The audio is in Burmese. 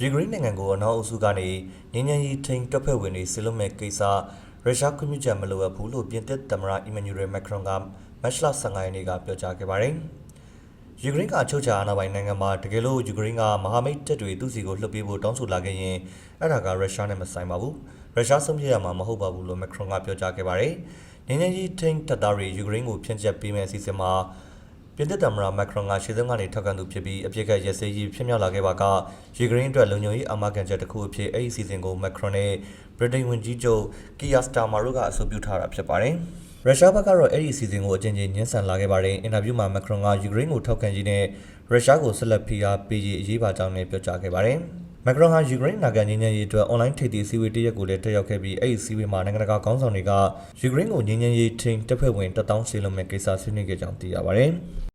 ယူကရိန်းနိုင်ငံကိုအနောက်အုပ်စုကနေငင်းငယ်ရေးထိန်တပ်ဖွဲ့ဝင်တွေဆီလွတ်မဲ့ကိစ္စရုရှားခွင့်ပြုချက်မလိုအပ်ဘူးလို့ပြင်သစ်သမ္မတအီမန်နျူရယ်မက်ခရွန်ကမတ်လ15ရက်နေ့ကပြောကြားခဲ့ပါတယ်။ယူကရိန်းကအချုပ်ချာအာဏာပိုင်နိုင်ငံမှာတကယ်လို့ယူကရိန်းကမဟာမိတ်တပ်တွေသူ့စီကိုလှုပ်ပေးဖို့တောင်းဆိုလာခဲ့ရင်အဲ့ဒါကရုရှားနဲ့မဆိုင်ပါဘူး။ရုရှားဆုံးဖြတ်ရမှာမဟုတ်ပါဘူးလို့မက်ခရွန်ကပြောကြားခဲ့ပါတယ်။ငင်းငယ်ရေးထိန်တပ်သားတွေယူကရိန်းကိုဖျက်ချက်ပေးမဲ့အစီအစဉ်မှာ ပြင်သစ်သမ္မတမက်ခရွန်ကရှေ့ဆုံးကနေထောက်ခံသူဖြစ်ပြီးအပြစ်ကရစရေးဖြစ်မြောက်လာခဲ့ပါကယူကရိန်းအတွက်လုံခြုံရေးအာမခံချက်တစ်ခုအဖြစ်အဲ့ဒီအစီအစဉ်ကိုမက်ခရွန်နဲ့ဗြိတိန်ဝန်ကြီးချုပ်ကီယာစတာမာတို့ကအဆိုပြုထားတာဖြစ်ပါတယ်။ရုရှားဘက်ကတော့အဲ့ဒီအစီအစဉ်ကိုအကြိမ်ကြိမ်ညှင်းဆန်လာခဲ့ပါတယ်။အင်တာဗျူးမှာမက်ခရွန်ကယူကရိန်းကိုထောက်ခံရေးနဲ့ရုရှားကိုဆက်လက်ဖိအားပေးရေးအရေးပါကြောင်းလည်းပြောကြားခဲ့ပါတယ်။ မက်ခရွန်ဟာယူကရိန်းနိုင်ငံငင်းငယ်ရေးအတွက်အွန်လိုင်းထိပ်သီးစည်းဝေးတစ်ရက်ကိုလည်းတက်ရောက်ခဲ့ပြီးအဲ့ဒီစည်းဝေးမှာနိုင်ငံတကာခေါင်းဆောင်တွေကယူကရိန်းကိုငင်းငယ်ရေးထိန်တပ်ဖွဲ့ဝင်1000စီလုံးမဲ့ကိစ္စဆွေးနွေးခဲ့ကြောင်းသိရပါတယ်။